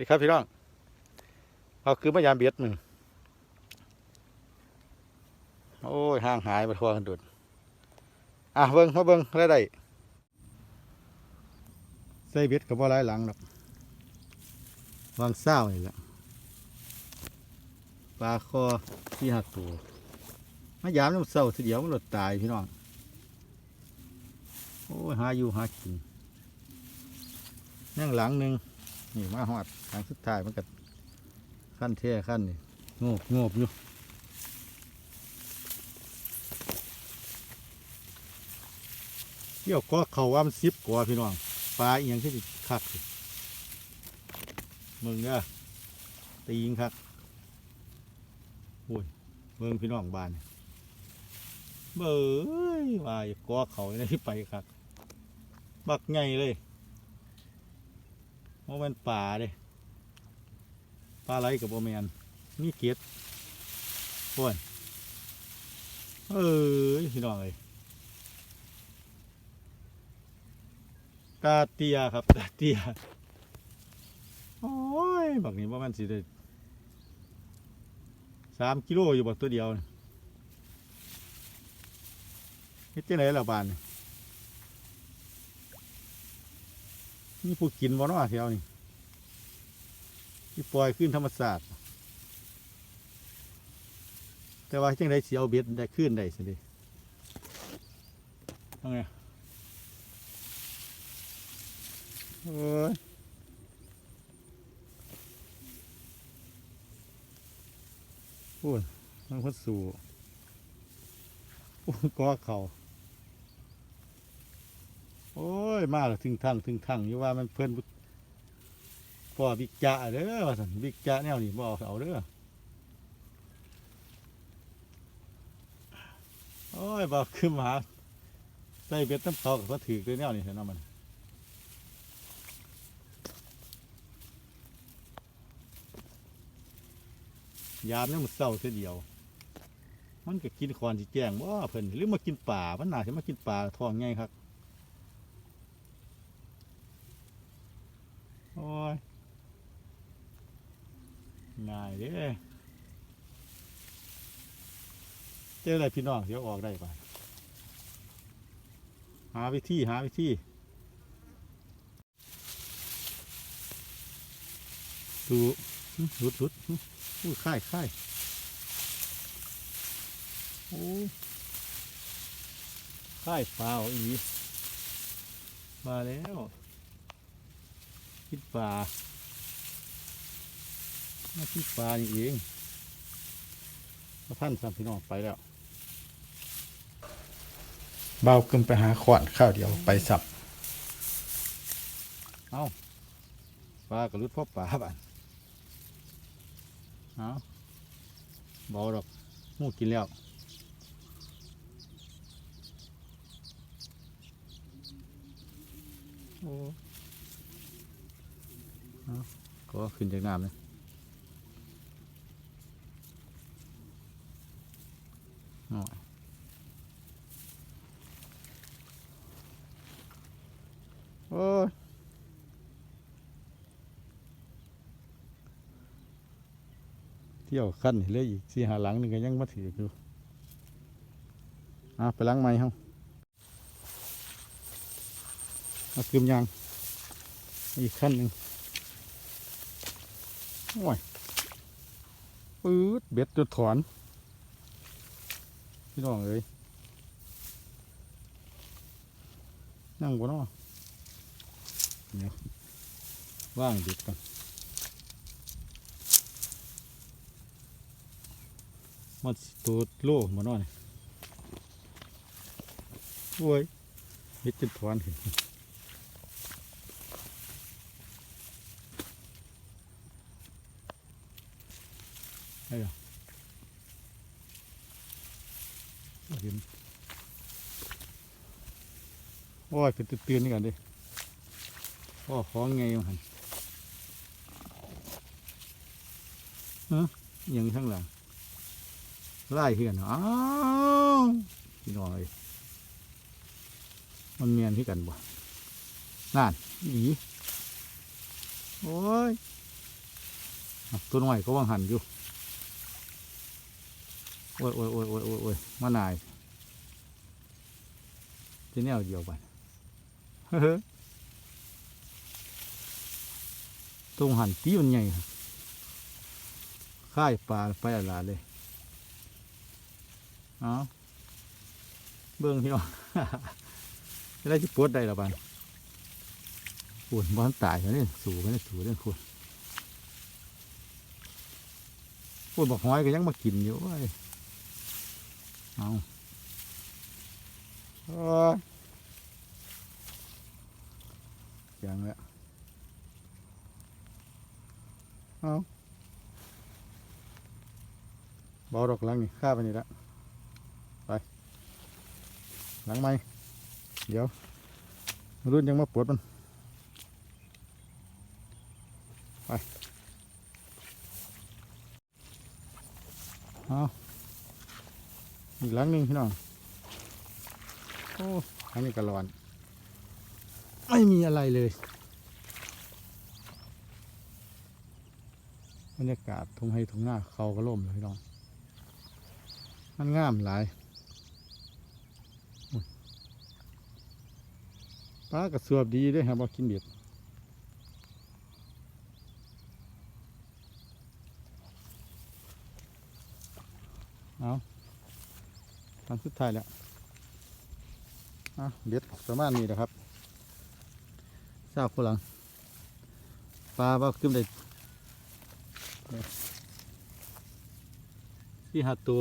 นี่ครับพี่น้อง เอาคือมายามเบียดหนึ่งโอ้ยห่างหายไปทั่วกันดุดอะเบิ้งมาเบิ้งได้ได้ใส่เบ็ดกับว่าไรหลังหรอกวางเศร้านี่แหละปลาคอที่หักตัวมายามน้ำเศร้าทีเดียวมันหลดตายพี่น้อง โอ้ยหาอยู่หากินนั่งหลังหนึ่ง นี่มาหอดหลังสุดท้ายมันก็ขั้นแท่ขั้นนี่โงบโงบอยู่เที่ยวก็เขาว่ามันซิบกว่าพี่น้องปลาอีหยังที่คักสิมึงเด้อตียิงคักโอ้ยเมืองพี่น้องบ้านนี่เบ้ยว่าอย่ากอเขาในที่ไปคักบักไงเลย โมเมนป่าเด้ปลาไหลกับโมเมนนี่เกียดพวนเอ้ยพี่น้องเลยกาเตียครับกาเตียโอ้ยบักนี้ว่ามันสิได้สามกิโลอยู่บักตัวเดียวนี่เจังไดล่ะบานนี่ มีผู้กินบ่เนาะแถวนี้ที่ปล่อยขึ้นธรรมศาสตร์แต่ว่าจังไดสิเอาเบ็ดได้ขึ้นได้สิดิทำไงโอ้ยพูดมันพัดสู่โอ้ยก็เขา โอ้ย มาแล้วถึงทั้งถึงทั้งอยู่ว่ามันเพิ่นพ่อบิ๊กจ่าเด้อว่าสันบิ๊กจ่าแนวนี้บ่เอาเอาเด้อโอ้ยบ่ขึ้นมาใส่เบ็ดน้ำเขาก็ถือเลยแนวนี้เห็นเนาะมันยามเนี่ยมันเศร้าเสียเดียว มันก็กินคอนสิแจ้งว่าเพิ่นหรือมากินป่ามันน่าจะมากินป่าทองไงครับ โอ้ย ง่ายเด้เจออะไรพี่น้องเดี๋ยวออกได้ป่ะหาวิธีหาวิธีดูหึหลุดหลุดอู้ค่ายค่ายโอ้ค่ายเปลาเอาอีมาแล้วคิดปลา มาคิดปลานี่เองมาท่านสามพี่น้องไปแล้วเบาขึ้นไปหาขวานข้าวเดียวไปสับ เอาปลากระลุดพ่อปลาบ้านเอาเบาดอกหมูกินแล้วโอ้เอาก็ขึ้นจากน้ำเลยเอา โอ้ยเที่ยวขั้นเลืออีกสี่หาหลังหนึ่งก็ยังมาถืออยู่อะไปล้างไม้เฮาเอาคืมยาง อีกขั้นหนึ่งโอ้ยปื๊ดเบ็ดตัวถอน พี่น้องเอ้ยนั่งบนน้อเนี่ยว่างเด็ดกันมันตัวโล่มาหน่อยโอ้ยเฮ็ดจนถอนขึ้นไอ้ เห็นโอ้ยเป็นตื่นๆนี่กันดิโอ้ของไงมันหันฮะยังข้างหลังไล่เหือนอ้าวพี่น้อย มันเมียนที่กันบ่นั่นอีโอ้ยอะต้นไม้ก็ว่างหันอยู่ โอ้ยโอ้ยโอ้ยโอ้ยโอ้ยโอ้ยมานายที่แนวเดียวกันเฮ้ตรงหันตีมันใหญ่ค่ายปลาไปอะลาเลยเอาเบื้องพี่น้องจะได้ที่ปวดได้ละบันปวดบ้านตายแล้วนี่สูกันนี่สูกันคุณปวดบอกหอยก็ยังมากินอยู่เว้ยาโอ้ยยังแล้วเอาเบาดอกหลังนี่ข้า อีกหลังหนึ่งพี่น้อง โอ้อันนี้ก็ร้อน ไม่มีอะไรเลยบรรยากาศทุ่งให้ทุ่งหน้าเขาก็ล่มเลยพี่น้อง มันงามหลายปลากระสวบดีด้วยครับว่ากินเบ็ดเอา ทำสุดท้ายแล้วเอาเบ็ดประมาณนี้นะครับทราบผู้หลังปลาว่าขึ้นได้สี่หาตัว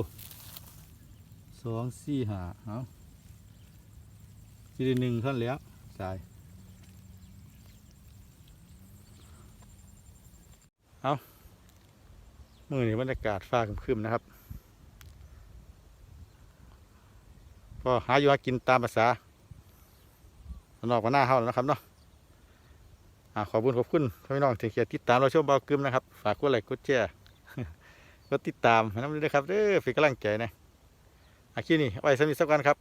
สองสี่หาเอาสี่หนึ่งเท่านแล้วตายเอามือนี้บรรยากาศฟ้าครึมๆนะครับ ก็หาอยู่หากินตามภาษานอกกว่าหน้าเฮาแล้วนะครับเนาะอ่าขอบคุณขอบคุณพี่น้องที่เขียนติดตามเราชมเบากึมนะครับ ฝากกดไลค์กดแชร์กดติดตามน้ำด้วยนะครับเด้อฝีกำลังใจนะอาคีนี้เอาไว้สมิสักวันครับ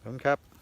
ขอบคุณครับ